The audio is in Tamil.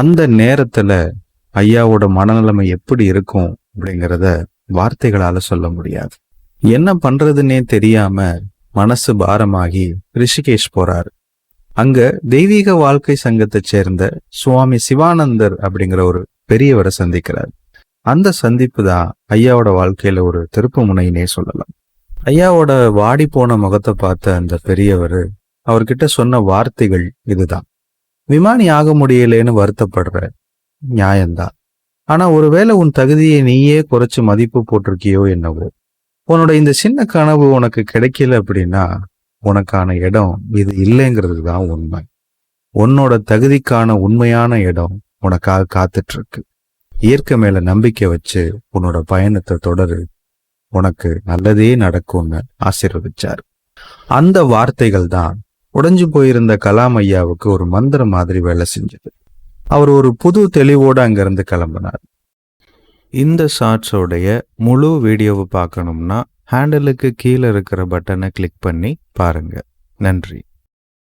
அந்த நேரத்துல ஐயாவோட மனநிலைமை எப்படி இருக்கும் அப்படிங்கிறத வார்த்தைகளால சொல்ல முடியாது. என்ன பண்றதுன்னே தெரியாம மனசு பாரமாகி ரிஷிகேஷ் போறாரு. அங்க தெய்வீக வாழ்க்கை சங்கத்தை சேர்ந்த சுவாமி சிவானந்தர் அப்படிங்கிற ஒரு பெரியவரை சந்திக்கிறார். அந்த சந்திப்பு தான் ஐயாவோட வாழ்க்கையில ஒரு திருப்பு முனையினே சொல்லலாம். ஐயாவோட வாடி போன முகத்தை பார்த்த அந்த பெரியவர் அவர்கிட்ட சொன்ன வார்த்தைகள் இதுதான். விமானி ஆக முடியலன்னு வருத்தப்படுற நியாயம்தான் ஆனா ஒருவேளை உன் தகுதியை நீயே குறைச்சு மதிப்பு போட்டிருக்கியோ என்னவோ. உன்னோட இந்த சின்ன கனவு உனக்கு கிடைக்கல அப்படின்னா உனக்கான இடம் இது இல்லைங்கிறது தான் உண்மை. உன்னோட தகுதிக்கான உண்மையான இடம் உனக்காக காத்துட்டு இருக்கு இயற்கை மேல நம்பிக்கை வச்சு உன்னோட பயணத்தை தொடரு. உனக்கு நல்லதே நடக்கும்னு ஆசீர்வதிச்சார். அந்த வார்த்தைகள் தான் உடைஞ்சு போயிருந்த கலாம் ஐயாவுக்கு ஒரு மந்திரம் மாதிரி வேலை செஞ்சது. அவர் ஒரு புது தெளிவோடு அங்கிருந்து கிளம்பினார். இந்த ஷார்ட்ஸோடைய முழு வீடியோவை பார்க்கணும்னா ஹேண்டலுக்கு கீழே இருக்கிற பட்டனை கிளிக் பண்ணி பாருங்க. நன்றி.